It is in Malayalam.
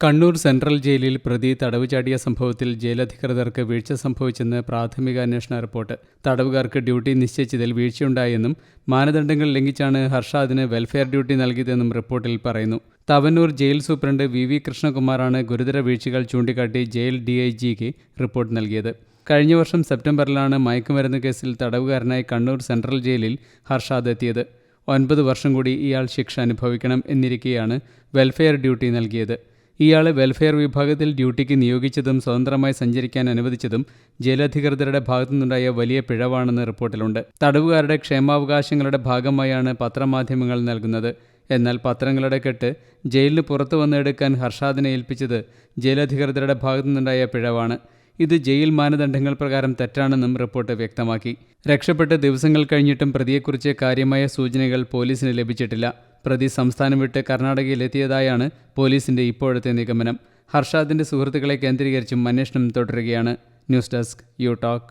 കണ്ണൂർ സെൻട്രൽ ജയിലിൽ പ്രതി തടവ് ചാടിയ സംഭവത്തിൽ ജയിലധികൃതർക്ക് വീഴ്ച സംഭവിച്ചെന്ന് പ്രാഥമിക അന്വേഷണ റിപ്പോർട്ട്. തടവുകാർക്ക് ഡ്യൂട്ടി നിശ്ചയിച്ചതിൽ വീഴ്ചയുണ്ടായെന്നും മാനദണ്ഡങ്ങൾ ലംഘിച്ചാണ് ഹർഷാദിന് വെൽഫെയർ ഡ്യൂട്ടി നൽകിയതെന്നും റിപ്പോർട്ടിൽ പറയുന്നു. Thavanur jail superintendent V V കൃഷ്ണകുമാറാണ് ഗുരുതര വീഴ്ചകൾ ചൂണ്ടിക്കാട്ടി ജയിൽ ഡി ഐ ജിക്ക് റിപ്പോർട്ട് നൽകിയത്. കഴിഞ്ഞ വർഷം സെപ്റ്റംബറിലാണ് മയക്കുമരുന്ന് കേസിൽ തടവുകാരനായി കണ്ണൂർ സെൻട്രൽ ജയിലിൽ ഹർഷാദ് എത്തിയത് ഒൻപത് വർഷം കൂടി ഇയാൾ ശിക്ഷ അനുഭവിക്കണം എന്നിരിക്കെയാണ് വെൽഫെയർ ഡ്യൂട്ടി നൽകിയത്. ഇയാളെ വെൽഫെയർ വിഭാഗത്തിൽ ഡ്യൂട്ടിക്ക് നിയോഗിച്ചതും സ്വതന്ത്രമായി സഞ്ചരിക്കാൻ അനുവദിച്ചതും ജയിലധികൃതരുടെ ഭാഗത്തുനിന്നുണ്ടായ വലിയ പിഴവാണെന്ന് റിപ്പോർട്ടിലുണ്ട്. തടവുകാരുടെ ക്ഷേമാവകാശങ്ങളുടെ ഭാഗമായാണ് പത്രമാധ്യമങ്ങൾ നൽകുന്നത്. എന്നാൽ പത്രങ്ങളുടെ കെട്ട് ജയിലിന് പുറത്തു വന്നെടുക്കാൻ ഹർഷാദിനെ ഏൽപ്പിച്ചത് ജയിലധികൃതരുടെ ഭാഗത്തുനിന്നുണ്ടായ പിഴവാണ്. ഇത് ജയിൽ മാനദണ്ഡങ്ങൾ പ്രകാരം തെറ്റാണെന്നും റിപ്പോർട്ട് വ്യക്തമാക്കി. രക്ഷപ്പെട്ട് ദിവസങ്ങൾ കഴിഞ്ഞിട്ടും പ്രതിയെക്കുറിച്ച് കാര്യമായ സൂചനകൾ പോലീസിന് ലഭിച്ചിട്ടില്ല. പ്രതി സംസ്ഥാനം വിട്ട് കർണാടകയിലെത്തിയതായാണ് പോലീസിന്റെ ഇപ്പോഴത്തെ നിഗമനം. ഹർഷാദിന്റെ സുഹൃത്തുക്കളെ കേന്ദ്രീകരിച്ചും അന്വേഷണം തുടരുകയാണ്. News desk you talk.